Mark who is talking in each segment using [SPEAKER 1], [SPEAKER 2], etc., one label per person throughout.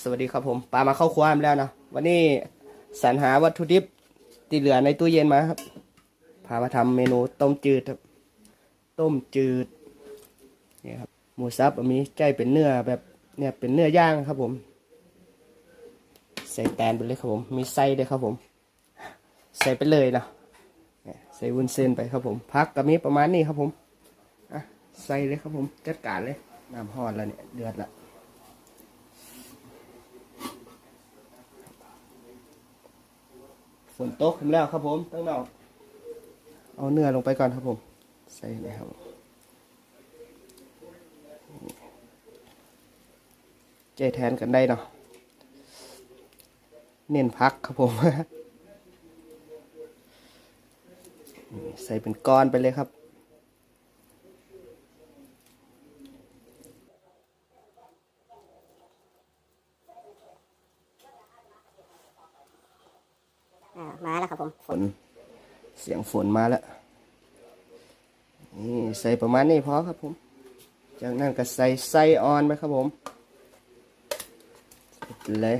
[SPEAKER 1] สวัสดีครับผมปลามาเข้าครัวมาแล้วนะวันนี้สรรหาวัตถุดิบที่เหลือในตู้เย็นมาครับ พามาทำเมนูต้มจืดครับ ต้มจืดนี่ครับหมูสับมีใจเป็นเนื้อแบบเนี่ยเป็นเนื้อย่างครับผม ใส่แตนไปเลยครับผม มีไส้ด้วยครับผม ใส่ไปเลยนะเนี่ยใส่วุ้นเส้นไปครับผม พักกับมีประมาณนี้ครับผมอะใส่เลยครับผมจัดการเลยน้ำหอดแล้วเนี่ยเดือดละ ฝนตกผมแล้วครับผมตั้งนอก เอาเนื้อลงไปก่อนครับผม ใส่เลยครับใจแทนกันได้เนาะเน้นพักครับผม ใส่เป็นก้อนไปเลยครับ
[SPEAKER 2] อ่ามาแล้วครับผม
[SPEAKER 1] ฝ น เสียงฝนมาแล้ว นี่ใส่ประมาณนี้พอครับผม จากนั้นก็ใส่ไส้อ่อนไปครับผมเลย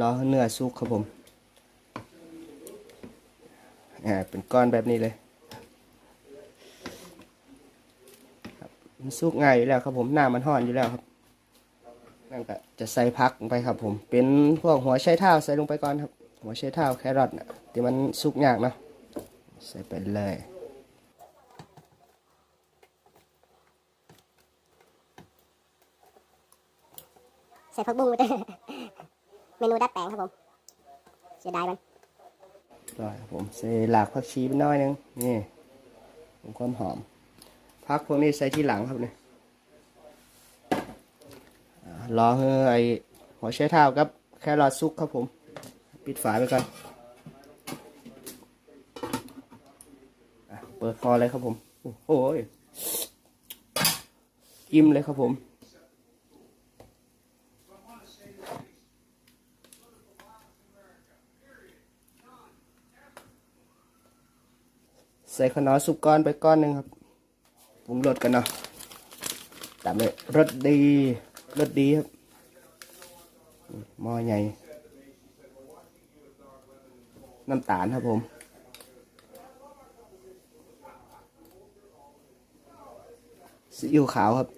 [SPEAKER 1] รอเนื้อสุกครับผม อ่า เป็นก้อนแบบนี้เลยมันสุกง่ายอยู่แล้วครับผม หน้ามันห่อนอยู่แล้วครับ นั่นก็จะใส่พักลงไปครับ ผม เป็นพวกหัวไชเท้าใส่ลงไปก่อนครับ หัวไชเท้าแครอทนะที่มันสุกยากเนาะใส่ไปเลย
[SPEAKER 2] ใส่ผักบุ้งไปด้วยเมนูดัดแปลงครับผมเสียดายมัน
[SPEAKER 1] ร้อยครับผมใส่หลากผักชีไปหน้อยหนึงนี่ผมความหอมพักพวกนี้ใส่ที่หลังครับเนี่ยอ่า รอให้ไอหัวไชเท้ากับ แค่รอทสุกครับผม ปิดฝาไปก่อนเปิดคอเลยครับผม โอ้ยอิ่มเลยครับผมใส่ขนอสุกก้อนไปก้อนหนึ่งครับปรุงรสกันเนาะตามเลยรสดี รสดีครับมอใหญ่ น้ำตาลครับผม ซีอิ๊วขาวครับ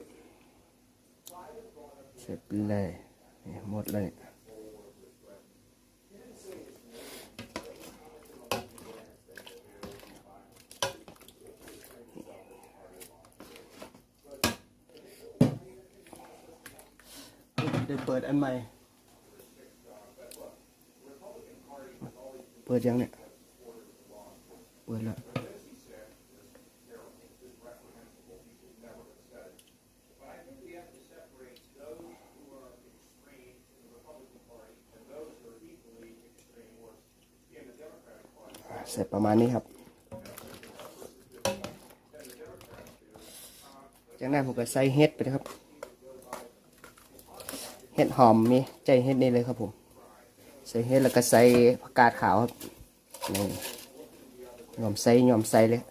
[SPEAKER 1] เสร็จเลย หมดเลย เดี๋ยวเปิดอันใหม่ เปิดยังเนี่ย เปิดแล้วเสร็จประมาณนี้ครับจากนั้นผมก็ใส่เห็ดไปนะครับ เห็ดหอมมีใจเห็ดนี่เลยครับผม ใส่เห็ดแล้วก็ใส่ผักกาดขาวครับนี่ยอมใส่ยอมใส่เลย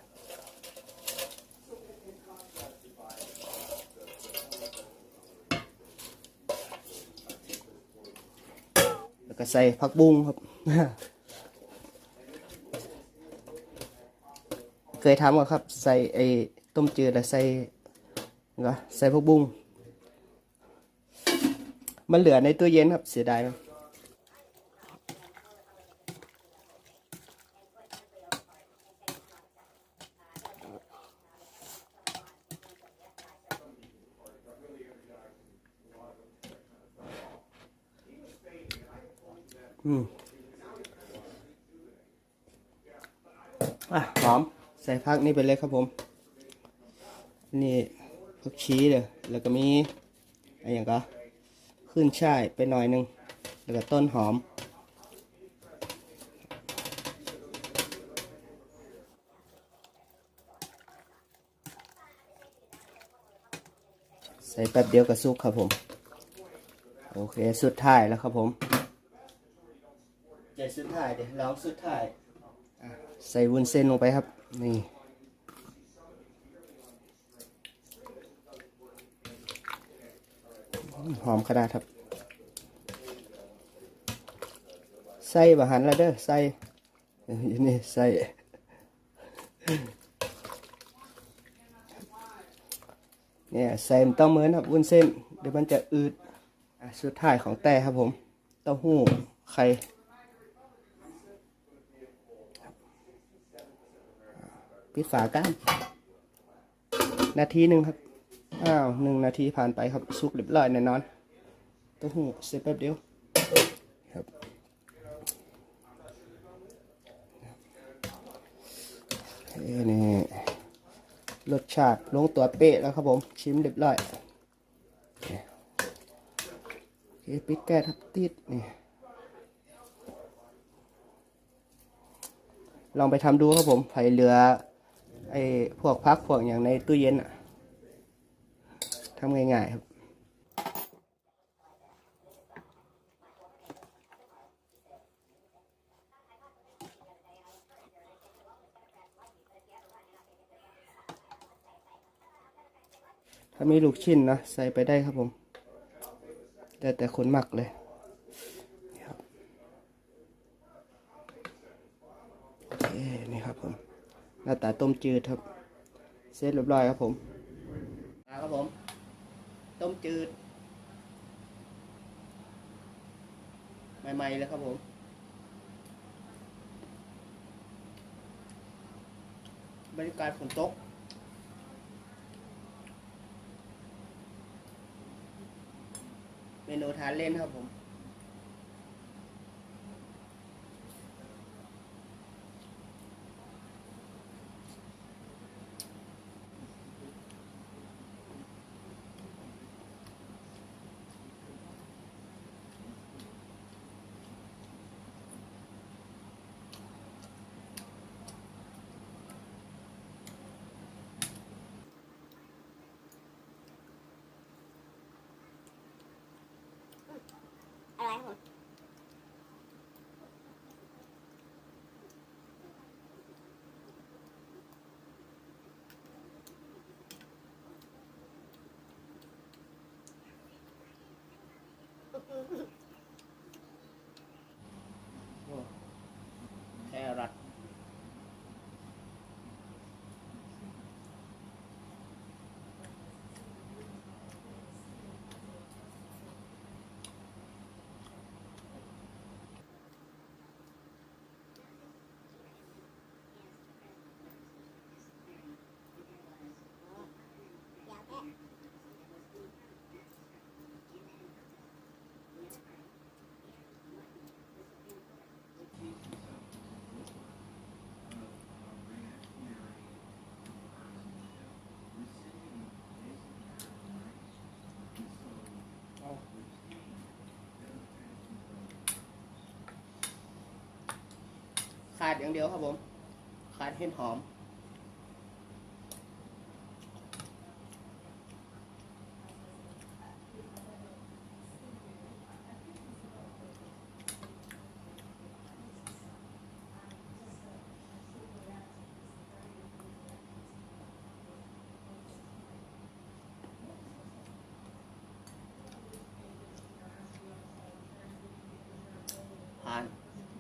[SPEAKER 1] แล้วก็ใส่ผักบุ้งครับ เคยทำก่ครับ ใส่ไอ้ต้มจืดแล้วใส่ก็ใส่ผักบุ้ง มันเหลือในตู้เย็นครับเสียดายมันอืมอะหอมใส่พักนี่ไปเลยครับผม นี่ผักชีเลยแล้วก็มีอะไรอย่างก็ ขึ้นช่ายไปหน่อยหนึง แล้วก็ต้นหอม ใส่แป๊บเดียวก็สุกครับผม โอเค สุดท้ายแล้วครับผมใจสุดท้ายเดี๋ยวลองสุดท้ายอะใส่วุ้นเส้นลงไปครับ นี่ หอมขนาดครับ ใส่บะหันและเด้อใส่เอ้ยนี่ใส่เนี่ยใส่มันต้องเหมือนครับวุ้นเส้น เดี๋ยวมันจะอืดสุดท้ายของแต่ครับผม เต้าหู้ไข่ปิดฝาก้นนาทีหนึ่งครับ อ้าวหนึ่งนาทีผ่านไปครับสุกเรียบร้อยแน่นอนเต้าหู้เสร็จแป๊บเดียวครับนี่รสชาติลงตัวเป๊ะแล้วครับผม ชิมเรียบร้อยโอเคปิดแก๊สครับติดนี่ลองไปทำดูครับผมไผ่เหลือไอ้พวกพักพวกอย่างในตู้เย็นอะ ทำง่ายๆครับ ถ้ามีลูกชิ้นนะใส่ไปได้ครับผม แต่แต่คนหมักเลยนี่ครับนี่ครับผม หน้าตาต้มจืดครับ เสร็จเรียบร้อยครับผม ต้มจืด ใหม่ๆเลยครับผม บรรยากาศฝนตกเมนูทานเล่นครับผม
[SPEAKER 2] อะไรครับผม
[SPEAKER 1] แครอท ขาดอย่างเดียวครับผม ขาดเห็ดหอม ผ่าน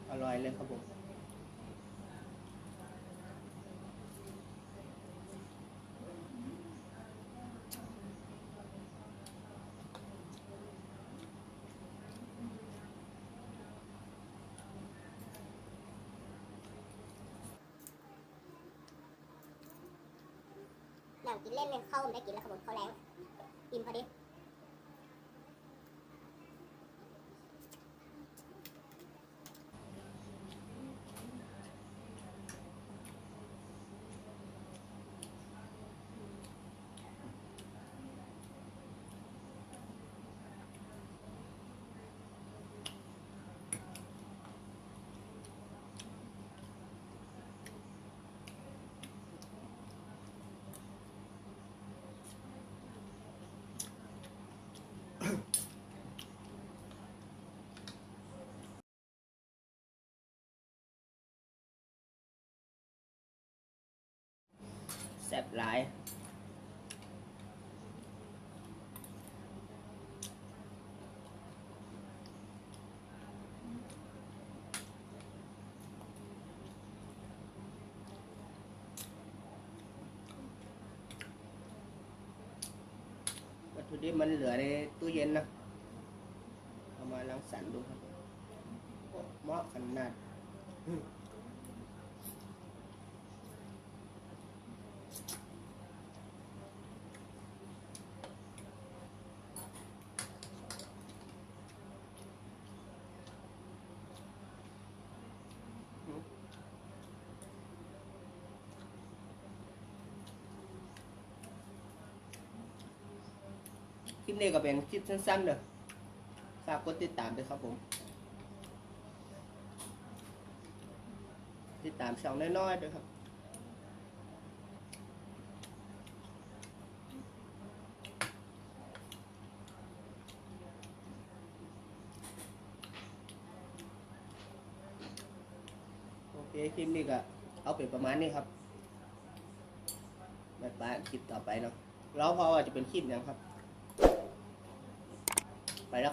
[SPEAKER 1] อร่อยเลยครับผม
[SPEAKER 2] งกินเล่นเลยเข้าไม่ได้กินแล้วครับผมข้าแรงอิ่มพอดี
[SPEAKER 1] หลาย วันถุดิมันเหลือในตู้เย็นนะ เอามาล้างสันดูครับเหมาะขนาด คลิปนี้ก็เป็นคลิปสั้นๆเด้อฝากกดติดตามด้วยครับผม ติดตามช่องน้อยๆด้วยครับโอเคคลิปนี้ก็เอาเป็นประมาณนี้ครับไปไปคลิปต่อไปเนาะแล้วพอว่าจะเป็นคลิปยังครับ ไปแล้